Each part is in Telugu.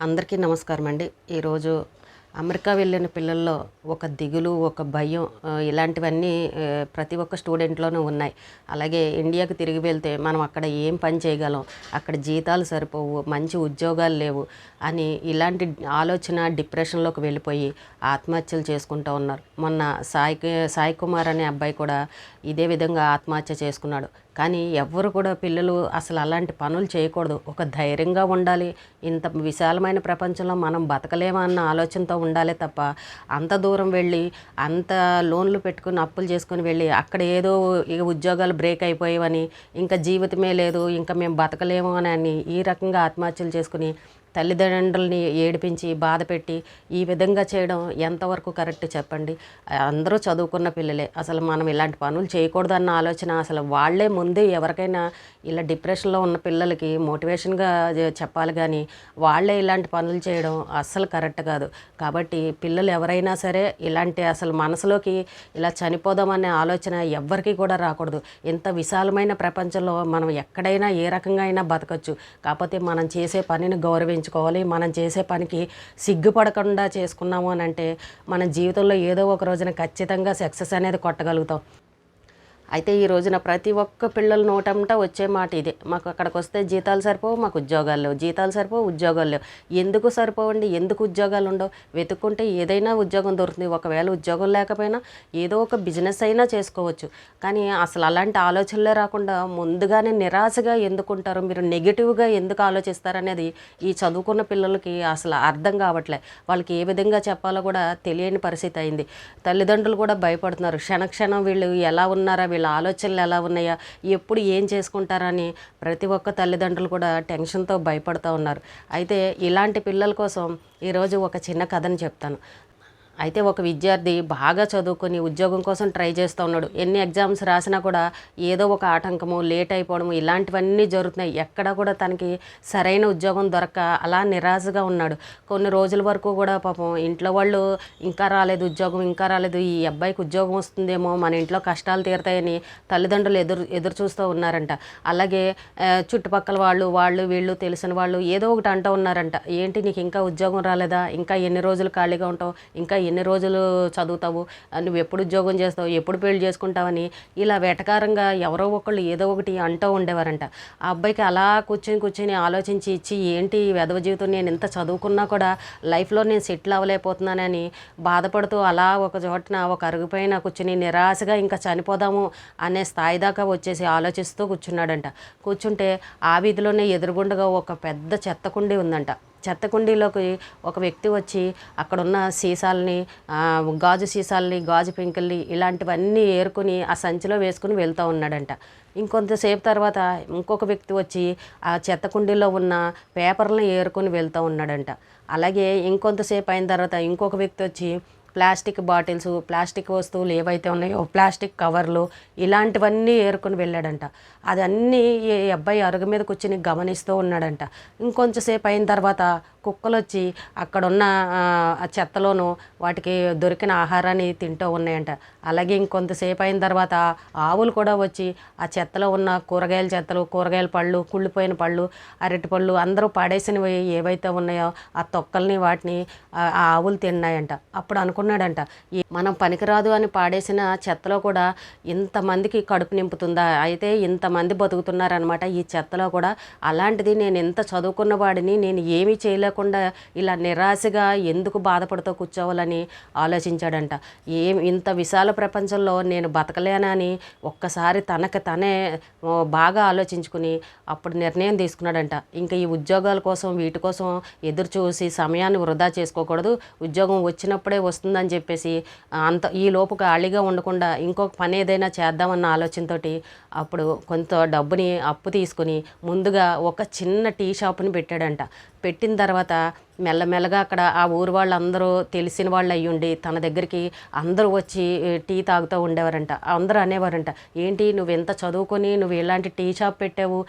అందరికీ నమస్కారం అండి. ఈరోజు అమెరికా వెళ్ళిన పిల్లల్లో ఒక దిగులు ఒక భయం ఇలాంటివన్నీ ప్రతి ఒక్క స్టూడెంట్లోనూ ఉన్నాయి. అలాగే ఇండియాకు తిరిగి వెళ్తే మనం అక్కడ ఏం పని చేయగలం అక్కడ జీతాలు సరిపోవు మంచి ఉద్యోగాలు లేవు అని ఇలాంటి ఆలోచన డిప్రెషన్లోకి వెళ్ళిపోయి ఆత్మహత్యలు చేసుకుంటూ ఉన్నారు. మొన్న సాయి సాయి కుమార్ అనే అబ్బాయి కూడా ఇదే విధంగా ఆత్మహత్య చేసుకున్నాడు. కానీ ఎవ్వరు కూడా పిల్లలు అసలు అలాంటి పనులు చేయకూడదు. ఒక ధైర్యంగా ఉండాలి. ఇంత విశాలమైన ప్రపంచంలో మనం బతకలేమా అన్న ఆలోచనతో ఉండాలి తప్ప అంత దూరం వెళ్ళి అంత లోన్లు పెట్టుకుని అప్పులు చేసుకుని వెళ్ళి అక్కడ ఏదో ఇక ఉద్యోగాలు బ్రేక్ అయిపోయేవని ఇంకా జీవితమే లేదు ఇంకా మేము బతకలేము అని అని ఈ రకంగా ఆత్మహత్యలు చేసుకుని తల్లిదండ్రుల్ని ఏడిపించి బాధ పెట్టి ఈ విధంగా చేయడం ఎంతవరకు కరెక్ట్ చెప్పండి? అందరూ చదువుకున్న పిల్లలే. అసలు మనం ఇలాంటి పనులు చేయకూడదన్న ఆలోచన అసలు వాళ్ళే ముందు ఎవరికైనా ఇలా డిప్రెషన్లో ఉన్న పిల్లలకి మోటివేషన్గా చెప్పాలి కానీ వాళ్ళే ఇలాంటి పనులు చేయడం అస్సలు కరెక్ట్ కాదు. కాబట్టి పిల్లలు ఎవరైనా సరే ఇలాంటి అసలు మనసులోకి ఇలా చనిపోదామనే ఆలోచన ఎవ్వరికీ కూడా రాకూడదు. ఇంత విశాలమైన ప్రపంచంలో మనం ఎక్కడైనా ఏ రకంగా అయినా బతకచ్చు. కాకపోతే మనం చేసే పనిని గౌరవించుకోవాలి మనం చేసే పనికి సిగ్గుపడకుండా చేసుకున్నాము అని అంటే మన జీవితంలో ఏదో ఒక రోజున ఖచ్చితంగా సక్సెస్ అనేది కొట్టగలుగుతాం. అయితే ఈ రోజున ప్రతి ఒక్క పిల్లల నోటంట వచ్చే మాట ఇదే. మాకు అక్కడికి వస్తే జీతాలు సరిపోవు మాకు ఉద్యోగాలు లేవు. జీతాలు సరిపోవు ఉద్యోగాలు లేవు. ఎందుకు సరిపోవండి? ఎందుకు ఉద్యోగాలు ఉండవు? వెతుక్కుంటే ఏదైనా ఉద్యోగం దొరుకుతుంది. ఒకవేళ ఉద్యోగం లేకపోయినా ఏదో ఒక బిజినెస్ అయినా చేసుకోవచ్చు. కానీ అసలు అలాంటి ఆలోచనలే రాకుండా ముందుగానే నిరాశగా ఎందుకుంటారు మీరు నెగిటివ్గా ఎందుకు ఆలోచిస్తారనేది ఈ చదువుకున్న పిల్లలకి అసలు అర్థం కావట్లే. వాళ్ళకి ఏ విధంగా చెప్పాలో కూడా తెలియని పరిస్థితి అయింది. తల్లిదండ్రులు కూడా భయపడుతున్నారు. క్షణక్షణం వీళ్ళు ఎలా ఉన్నారా? వీళ్ళు ఆలోచనలు ఎలా ఉన్నాయా? ఎప్పుడు ఏం చేసుకుంటారని ప్రతి ఒక్క తల్లిదండ్రులు కూడా టెన్షన్తో భయపడుతూ ఉన్నారు. అయితే ఇలాంటి పిల్లల కోసం ఈరోజు ఒక చిన్న కథను చెప్తాను. అయితే ఒక విద్యార్థి బాగా చదువుకొని ఉద్యోగం కోసం ట్రై చేస్తూ ఉన్నాడు. ఎన్ని ఎగ్జామ్స్ రాసినా కూడా ఏదో ఒక ఆటంకము లేట్ అయిపోవడము ఇలాంటివన్నీ జరుగుతున్నాయి. ఎక్కడ కూడా తనకి సరైన ఉద్యోగం దొరక్క అలా నిరాశగా ఉన్నాడు. కొన్ని రోజుల వరకు కూడా పాపం ఇంట్లో వాళ్ళు ఇంకా రాలేదు ఉద్యోగం ఇంకా రాలేదు. ఈ అబ్బాయికి ఉద్యోగం వస్తుందేమో మన ఇంట్లో కష్టాలు తీరుతాయని తల్లిదండ్రులు ఎదురు ఎదురు చూస్తూ ఉన్నారంట. అలాగే చుట్టుపక్కల వాళ్ళు వాళ్ళు వీళ్ళు తెలిసిన వాళ్ళు ఏదో ఒకటి అంటూ ఉన్నారంట. ఏంటి నీకు ఇంకా ఉద్యోగం రాలేదా? ఇంకా ఎన్ని రోజులు ఖాళీగా ఉంటావు? ఇంకా ఎన్ని రోజులు చదువుతావు? నువ్వు ఎప్పుడు ఉద్యోగం చేస్తావు? ఎప్పుడు పెళ్ళి చేసుకుంటావని ఇలా వెటకారంగా ఎవరో ఒకళ్ళు ఏదో ఒకటి అంటూ ఉండేవారంట. ఆ అబ్బాయికి అలా కూర్చొని కూర్చొని ఆలోచించి ఇచ్చి ఏంటి వెధవ జీవితం? నేను ఇంత చదువుకున్నా కూడా లైఫ్లో నేను సెటిల్ అవ్వలేకపోతున్నానని బాధపడుతూ అలా ఒక చోటన ఒక అరుగుపైన కూర్చుని నిరాశగా ఇంకా చనిపోదాము అనే స్థాయి దాకా వచ్చేసి ఆలోచిస్తూ కూర్చున్నాడంట. కూర్చుంటే ఆ వీధిలోనే ఎదురుగుండగా ఒక పెద్ద చెత్త కుండీ ఉందంట. చెత్త కుండీలోకి ఒక వ్యక్తి వచ్చి అక్కడున్న సీసాలని గాజు సీసాలని గాజు పెంకుల్ని ఇలాంటివన్నీ ఏరుకుని ఆ సంచిలో వేసుకుని వెళ్తూ ఉన్నాడంట. ఇంకొంతసేపు తర్వాత ఇంకొక వ్యక్తి వచ్చి ఆ చెత్త కుండీలో ఉన్న పేపర్లను ఏరుకొని వెళ్తూ ఉన్నాడంట. అలాగే ఇంకొంతసేపు అయిన తర్వాత ఇంకొక వ్యక్తి వచ్చి ప్లాస్టిక్ బాటిల్స్ ప్లాస్టిక్ వస్తువులు ఏవైతే ఉన్నాయో ప్లాస్టిక్ కవర్లు ఇలాంటివన్నీ ఏరుకొని వెళ్ళాడంట. అదన్నీ ఈ అబ్బాయి అరుగు మీద కూర్చుని గమనిస్తూ ఉన్నాడంట. ఇంకొంచెంసేపు అయిన తర్వాత కుక్కలు వచ్చి అక్కడున్న ఆ, చెత్తలోనూ వాటికి దొరికిన ఆహారాన్ని తింటూ ఉన్నాయంట. అలాగే ఇంకొంతసేపు అయిన తర్వాత ఆవులు కూడా వచ్చి ఆ చెత్తలో ఉన్న కూరగాయల చెత్తలు కూరగాయల పళ్ళు కుళ్ళిపోయిన పళ్ళు అరటి పళ్ళు అందరూ పాడేసినవి ఏవైతే ఉన్నాయో ఆ తొక్కల్ని వాటిని ఆ ఆవులు తిన్నాయంట. అప్పుడు అనుకున్నాడంట ఈ మనం పనికిరాదు అని పాడేసిన చెత్తలో కూడా ఇంతమందికి కడుపు నింపుతుందా? అయితే ఇంతమంది బతుకుతున్నారనమాట ఈ చెత్తలో కూడా. అలాంటిది నేను ఎంత చదువుకున్న వాడిని నేను ఏమీ చేయలేకుండా ఇలా నిరాశగా ఎందుకు బాధపడుతూ కూర్చోవాలని ఆలోచించాడంట. ఏం ఇంత విశాల ప్రపంచంలో నేను బతకలేనని ఒక్కసారి తనకు తనే బాగా ఆలోచించుకుని అప్పుడు నిర్ణయం తీసుకున్నాడంట. ఇంకా ఈ ఉద్యోగాల కోసం వీటి కోసం ఎదురు చూసి సమయాన్ని వృధా చేసుకోకూడదు. ఉద్యోగం వచ్చినప్పుడే వస్తుందని చెప్పేసి అంత ఈ లోపు ఖాళీగా ఉండకుండా ఇంకొక పని ఏదైనా చేద్దామన్న ఆలోచనతోటి అప్పుడు కొంత డబ్బుని అప్పు తీసుకుని ముందుగా ఒక చిన్న టీ షాప్ని పెట్టాడంట. పెట్టిన తర్వాత మెల్లమెల్లగా అక్కడ ఆ ఊరు వాళ్ళందరూ తెలిసిన వాళ్ళు అయ్యుండి తన దగ్గరికి అందరూ వచ్చి టీ తాగుతూ ఉండేవారంట. అందరూ అనేవారంట ఏంటి నువ్వు ఎంత చదువుకొని నువ్వు ఇలాంటి టీ షాప్ పెట్టావు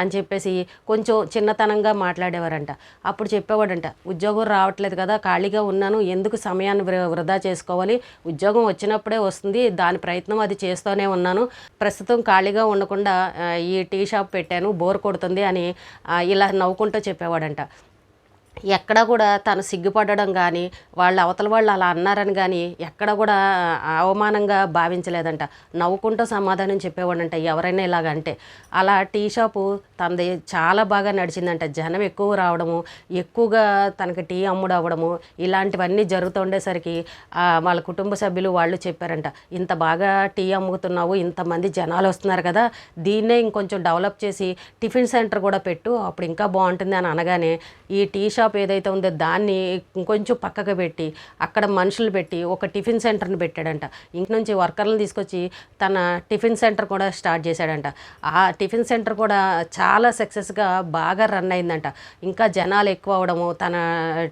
అని చెప్పేసి కొంచెం చిన్నతనంగా మాట్లాడేవారంట. అప్పుడు చెప్పేవాడంట ఉద్యోగం రావట్లేదు కదా ఖాళీగా ఉన్నాను ఎందుకు సమయాన్ని వృ- వృధా చేసుకోవాలి? ఉద్యోగం వచ్చినప్పుడే వస్తుంది దాని ప్రయత్నం అది చేస్తూనే ఉన్నాను. ప్రస్తుతం ఖాళీగా ఉండకుండా ఈ టీ షాప్ పెట్టాను బోర్ కొడుతుంది అని ఇలా నవ్వుకుంటూ చెప్పేవాడంట. ఎక్కడ కూడా తను సిగ్గుపడడం కానీ వాళ్ళ అవతల వాళ్ళు అలా అన్నారని కానీ ఎక్కడ కూడా అవమానంగా భావించలేదంట. నవ్వుకుంటూ సమాధానం చెప్పేవాడంట. ఎవరైనా ఇలాగంటే అలా టీ షాపు తనది చాలా బాగా నడిచిందంట. జనం ఎక్కువ రావడము ఎక్కువగా తనకి టీ అమ్ముడు అవ్వడము ఇలాంటివన్నీ జరుగుతుండేసరికి వాళ్ళ కుటుంబ సభ్యులు వాళ్ళు చెప్పారంట. ఇంత బాగా టీ అమ్ముతున్నావు ఇంతమంది జనాలు వస్తున్నారు కదా దీన్నే ఇంకొంచెం డెవలప్ చేసి టిఫిన్ సెంటర్ కూడా పెట్టు అప్పుడు ఇంకా బాగుంటుంది అని అనగానే ఈ టీ షాప్ ఏదైతే ఉందో దాన్ని ఇంకొంచెం పక్కకు పెట్టి అక్కడ మనుషులు పెట్టి ఒక టిఫిన్ సెంటర్ని పెట్టాడంట. ఇంటి నుంచి వర్కర్లను తీసుకొచ్చి తన టిఫిన్ సెంటర్ కూడా స్టార్ట్ చేశాడంట. ఆ టిఫిన్ సెంటర్ కూడా చాలా సక్సెస్గా బాగా రన్ అయిందంట. ఇంకా జనాలు ఎక్కువ అవడము తన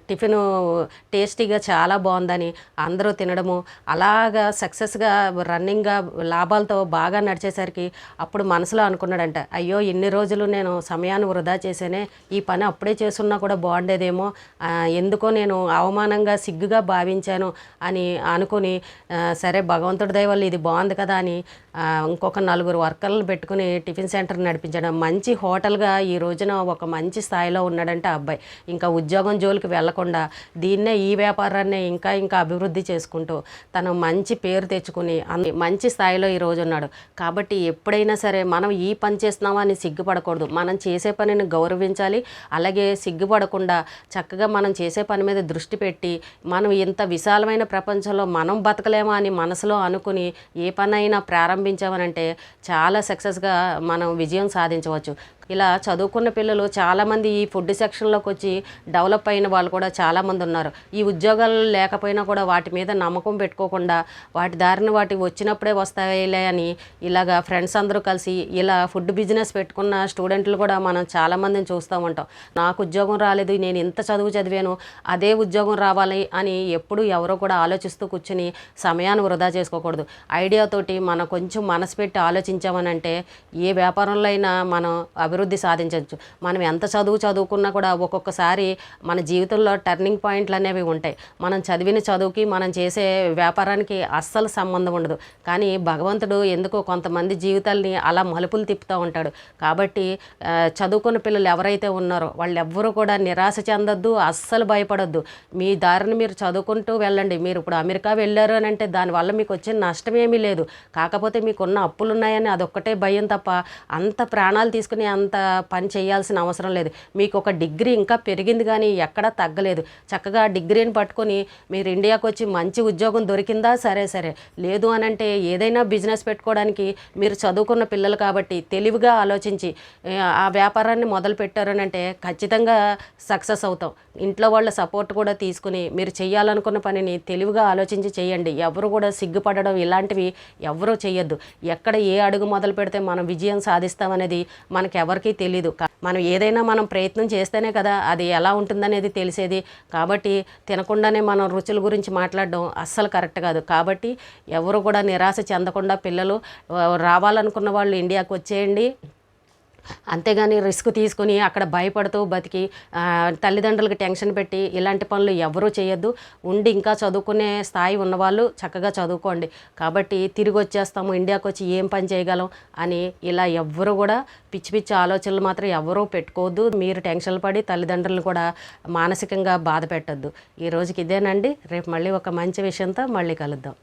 టిఫిన్ టేస్టీగా చాలా బాగుందని అందరూ తినడము అలాగా సక్సెస్గా రన్నింగ్గా లాభాలతో బాగా నడిచేసరికి అప్పుడు మనసులో అనుకున్నాడంట అయ్యో ఇన్ని రోజులు నేను సమయాన్ని వృధా చేసేనే ఈ పని అప్పుడే చేస్తున్నా కూడా బాగుండేది ఆ, ఎందుకో నేను అవమానంగా సిగ్గుగా భావించాను అని అనుకుని సరే భగవంతుడి దయ వల్ల ఇది బాగుంది కదా అని ఇంకొక నలుగురు వర్కర్లను పెట్టుకుని టిఫిన్ సెంటర్ నడిపించడం. మంచి హోటల్గా ఈ రోజున ఒక మంచి స్థాయిలో ఉన్నాడంటే ఆ అబ్బాయి. ఇంకా ఉద్యోగం జోలికి వెళ్ళకుండా దీన్నే ఈ వ్యాపారాన్ని ఇంకా ఇంకా అభివృద్ధి చేసుకుంటూ తను మంచి పేరు తెచ్చుకుని అన్ని మంచి స్థాయిలో ఈ రోజు ఉన్నాడు. కాబట్టి ఎప్పుడైనా సరే మనం ఈ పని చేస్తున్నామా అని సిగ్గుపడకూడదు. మనం చేసే పనిని గౌరవించాలి. అలాగే సిగ్గుపడకుండా చక్కగా మనం చేసే పని మీద దృష్టి పెట్టి మనం ఇంత విశాలమైన ప్రపంచంలో మనం బతకలేమా అని మనసులో అనుకుని ఏ పనైనా ప్రారంభించామనంటే చాలా సక్సెస్గా మనం విజయం సాధించవచ్చు. ఇలా చదువుకున్న పిల్లలు చాలామంది ఈ ఫుడ్ సెక్షన్లోకి వచ్చి డెవలప్ అయిన వాళ్ళు కూడా చాలామంది ఉన్నారు. ఈ ఉద్యోగాలు లేకపోయినా కూడా వాటి మీద నమ్మకం పెట్టుకోకుండా వాటి దారిని వాటి వచ్చినప్పుడే వస్తాయిలే అని ఇలాగా ఫ్రెండ్స్ అందరూ కలిసి ఇలా ఫుడ్ బిజినెస్ పెట్టుకున్న స్టూడెంట్లు కూడా మనం చాలామందిని చూస్తూ ఉంటాం. నాకు ఉద్యోగం రాలేదు నేను ఇంత చదువు చదివాను అదే ఉద్యోగం రావాలి అని ఎప్పుడు ఎవరో కూడా ఆలోచిస్తూ కూర్చుని సమయాన్ని వృధా చేసుకోకూడదు. ఐడియాతోటి మనం కొంచెం మనసు పెట్టి ఆలోచించామనంటే ఏ వ్యాపారంలో అయినా మనం అభివృద్ధి సాధించవచ్చు. మనం ఎంత చదువు చదువుకున్నా కూడా ఒక్కొక్కసారి మన జీవితంలో టర్నింగ్ పాయింట్లు అనేవి ఉంటాయి. మనం చదివిన చదువుకి మనం చేసే వ్యాపారానికి అస్సలు సంబంధం ఉండదు. కానీ భగవంతుడు ఎందుకో కొంతమంది జీవితాల్ని అలా మలుపులు తిప్పుతూ ఉంటాడు. కాబట్టి చదువుకున్న పిల్లలు ఎవరైతే ఉన్నారో వాళ్ళు ఎవ్వరూ కూడా నిరాశ చెందొద్దు అస్సలు భయపడొద్దు. మీ దారిని మీరు చదువుకుంటూ వెళ్ళండి. మీరు ఇప్పుడు అమెరికా వెళ్ళారు అని అంటే దానివల్ల మీకు వచ్చే నష్టం ఏమీ లేదు. కాకపోతే మీకున్న అప్పులు ఉన్నాయని అదొక్కటే భయం తప్ప అంత ప్రాణాలు తీసుకుని అంత పని చేయాల్సిన అవసరం లేదు. మీకు ఒక డిగ్రీ ఇంకా పెరిగింది కానీ ఎక్కడా తగ్గలేదు. చక్కగా డిగ్రీని పట్టుకొని మీరు ఇండియాకి వచ్చి మంచి ఉద్యోగం దొరికిందా? సరే సరే. లేదు అని అంటే ఏదైనా బిజినెస్ పెట్టుకోవడానికి మీరు చదువుకున్న పిల్లలు కాబట్టి తెలివిగా ఆలోచించి ఆ వ్యాపారాన్ని మొదలు పెట్టారనంటే ఖచ్చితంగా సక్సెస్ అవుతాం. ఇంట్లో వాళ్ళ సపోర్ట్ కూడా తీసుకుని మీరు చేయాలనుకున్న పనిని తెలివిగా ఆలోచించి చేయండి. ఎవరు కూడా సిగ్గుపడడం ఇలాంటివి ఎవరూ చేయొద్దు ఎక్కడ ఏ అడుగు మొదలు పెడితే మనం విజయం సాధిస్తామనేది మనకెవరు ఎవరికీ తెలియదు మనం ఏదైనా మనం ప్రయత్నం చేస్తేనే కదా అది ఎలా ఉంటుందనేది తెలిసేది. కాబట్టి తినకుండానే మనం రుచుల గురించి మాట్లాడడం అస్సలు కరెక్ట్ కాదు. కాబట్టి ఎవరు కూడా నిరాశ చెందకుండా పిల్లలు రావాలనుకున్న వాళ్ళు ఇండియాకి వచ్చేయండి. అంతేగాని రిస్క్ తీసుకుని అక్కడ భయపడుతూ బతికి తల్లిదండ్రులకు తల్లిదండ్రులకి టెన్షన్ పెట్టి ఇలాంటి పనులు ఎవరూ చేయొద్దు. ఉండి ఇంకా చదువుకునే స్థాయి ఉన్నవాళ్ళు చక్కగా చదువుకోండి. కాబట్టి తిరిగి వచ్చేస్తాము ఇండియాకి వచ్చి ఏం పని చేయగలం అని ఇలా ఎవ్వరూ కూడా పిచ్చి పిచ్చి ఆలోచనలు మాత్రం ఎవరూ పెట్టుకోవద్దు. మీరు టెన్షన్లు పడి తల్లిదండ్రులను కూడా మానసికంగా బాధ పెట్టద్దు. ఈ రోజుకి ఇదేనండి. రేపు మళ్ళీ ఒక మంచి విషయంతో మళ్ళీ కలుద్దాం.